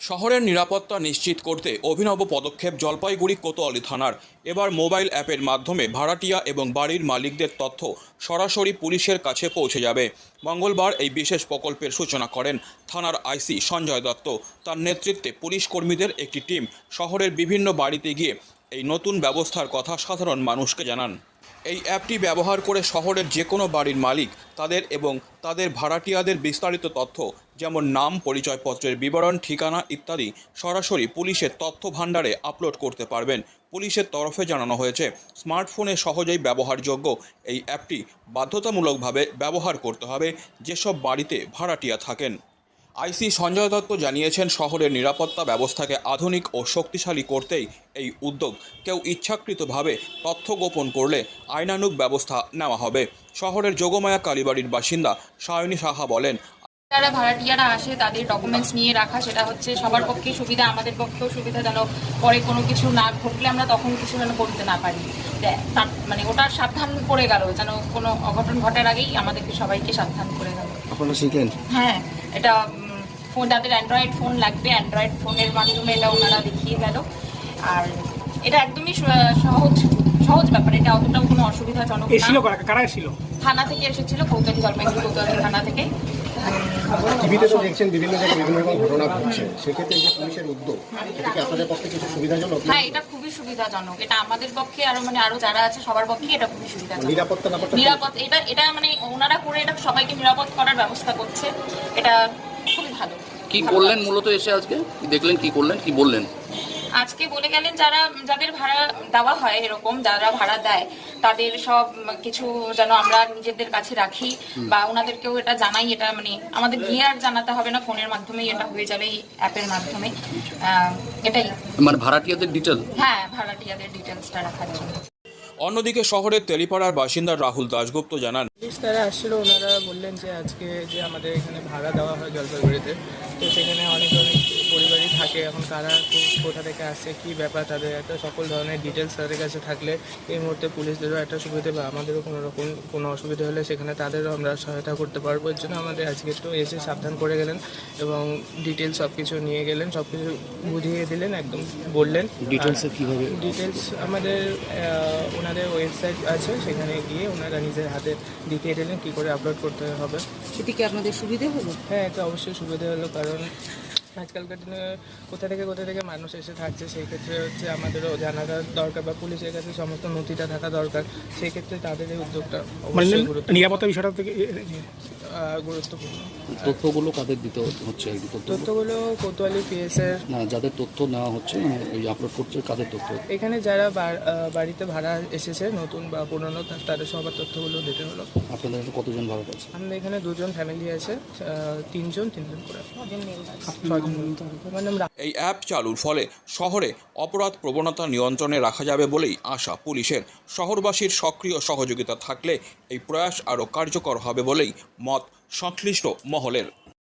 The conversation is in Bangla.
শহরের নিরাপত্তা নিশ্চিত করতে অভিনব পদক্ষেপ জলপাইগুড়ি কোতোয়ালি থানার। এবার মোবাইল অ্যাপের মাধ্যমে ভাড়াটিয়া এবং বাড়ির মালিকদের তথ্য সরাসরি পুলিশের কাছে পৌঁছে যাবে। মঙ্গলবার এই বিশেষ প্রকল্পের সূচনা করেন থানার আইসি সঞ্জয় দত্ত। তার নেতৃত্বে পুলিশ কর্মীদের একটি টিম শহরের বিভিন্ন বাড়িতে গিয়ে এই নতুন ব্যবস্থার কথা সাধারণ মানুষকে জানান। এই অ্যাপটি ব্যবহার করে শহরের যে কোনো বাড়ির মালিক, তাদের এবং তাদের ভাড়াটিয়াদের বিস্তারিত তথ্য, যেমন নাম, পরিচয়পত্রের বিবরণ, ঠিকানা ইত্যাদি, সরাসরি পুলিশের তথ্য ভাণ্ডারে আপলোড করতে পারবেন। পুলিশের তরফে জানানো হয়েছে, স্মার্টফোনে সহজেই ব্যবহারযোগ্য এই অ্যাপটি বাধ্যতামূলকভাবে ব্যবহার করতে হবে, যেসব বাড়িতে ভাড়াটিয়া থাকেন। আইসি সঞ্জয় দত্ত জানিয়েছেন শহরের নিরাপত্তা ব্যবস্থাকে আধুনিক ও শক্তিশালী করতেই এই উদ্যোগ কেউ ইচ্ছাকৃতভাবে তথ্য গোপন করলে আইনানুগ ব্যবস্থা নেওয়া হবে। শহরের যোগমায়া কালীবাড়ির বাসিন্দা সায়নী সাহা বলেন যারা ভাড়াটিয়ারা আসে তাদের ডকুমেন্টস নিয়ে রাখা সেটা হচ্ছে সবার পক্ষে সুবিধা আমাদের পক্ষেও সুবিধা যেন পরে কোনো কিছু না ঘটলে আমরা তখন কিছু যেন করতে না পারি। মানে ওটা সাবধান করে গেল যেন কোনো অঘটন ঘটার আগেই আমাদেরকে সবাইকে সাবধান করে গেল। আপনারা হ্যাঁ এটা ফোন যাদের অ্যান্ড্রয়েড ফোন লাগবে। অ্যান্ড্রয়েড ফোনের মাধ্যমে এটা ওনারা দেখিয়ে গেল। আর এটা একদমই সহজ সহজ ব্যাপার। এটা অতটাও কোনো অসুবিধাজনক এসেছিল কারা কারা এসেছিল? থানা থেকে এসেছিল কৌতলি জলপাইগুড়ি কৌতলি থানা থেকে। টিভিতে তো দেখছেন বিভিন্ন জায়গায় বিভিন্ন রকম ঘটনা ঘটছে। সেক্ষেত্রে যে পুলিশের উদ্যোগ এটা আপনাদের পক্ষে কিছু সুবিধাজনক? হ্যাঁ এটা খুবই সুবিধাজনক। এটা আমাদের পক্ষে আরও মানে আরও যারা আছে সবার পক্ষে এটা খুবই সুবিধাজনক। নিরাপত্তা নিরাপদ এটা এটা মানে ওনারা করে এটা সবাইকে নিরাপদ করার ব্যবস্থা করছে। এটা খুবই ভালো। কি করলেন মূলত এসে আজকে? দেখলেন কি করলেন কি বললেন? আজকে বলে গেলেন যারা যাদের ভাড়া দেওয়া হয় এরকম যারা ভাড়া দেয় তাদের সব কিছু যেন আমরা নিজেদের কাছে রাখি বা ওনাদেরকেও এটা জানাই এটা মানে আমাদের গিয়ে আর জানাতে হবে না ফোনের মাধ্যমেই এটা হয়ে যাবে এই অ্যাপের মাধ্যমে। এটাই। মানে ভাড়াটিয়াদের ডিটেল হ্যাঁ ভাড়াটিয়াদের ডিটেলসটা রাখার জন্য। অন্যদিকে শহরের তেলিপাড়ার বাসিন্দা রাহুল দাশগুপ্ত জানান তারা আসছিল ওনারা বললেন যে আজকে যে আমাদের এখানে ভাড়া দেওয়া হয় জলপাইগুড়িতে, তো সেখানে অনেক থাকে এখন কারা কোথা থেকে আসছে কী ব্যাপার তাদের একটা সকল ধরনের ডিটেলস তাদের কাছে থাকলে এই মুহূর্তে পুলিশদেরও একটা সুবিধা বা আমাদেরও কোনো রকম কোনো অসুবিধা হলে সেখানে তাদেরও আমরা সহায়তা করতে পারব। এর জন্য আমাদের আজকে একটু এসে সাবধান করে গেলেন এবং ডিটেলস সব কিছু নিয়ে গেলেন সব কিছু বুঝিয়ে দিলেন একদম বললেন। ডিটেলসে কীভাবে? ডিটেলস আমাদের ওনাদের ওয়েবসাইট আছে সেখানে গিয়ে ওনারা নিজের হাতে দেখিয়ে দিলেন কী করে আপলোড করতে হবে। সেটি কি আপনাদের সুবিধে হলো? হ্যাঁ এটা অবশ্যই সুবিধা হলো কারণ আজকালকার দিনে কোথা থেকে কোথা থেকে মানুষ এসে থাকছে সেই ক্ষেত্রে হচ্ছে আমাদেরও জানাটা দরকার বা পুলিশের কাছে সমস্ত নথিটা থাকা দরকার সেই ক্ষেত্রে তাদের এই উদ্যোগটা মানে নিরাপত্তা বিষয়টা থেকে গুরুত্বপূর্ণ। তথ্যগুলো কাদের দিতে হচ্ছে? এই তথ্য তথ্যগুলো কোতোয়ালি পিএসের না যাদের তথ্য নেওয়া হচ্ছে মানে এই আপলোড করছে কাদের তথ্য? এখানে যারা বাড়িতে ভাড়া এসেছে নতুন বা পুরনো তাদের সবার তথ্যগুলো দিতে হলো। আপনাদের কতজন ভাড়া আছে আমাদের এখানে দুজন ফ্যামিলি আছে তিনজন তিনজন করে। মানে এই অ্যাপ চালুর ফলে শহরে অপরাধ প্রবণতা নিয়ন্ত্রণে রাখা যাবে বলেই আশা পুলিশের। শহরবাসীর সক্রিয় সহযোগিতা থাকলে এই প্রয়াস আরও কার্যকর হবে বলেই মত সংশ্লিষ্ট মহলের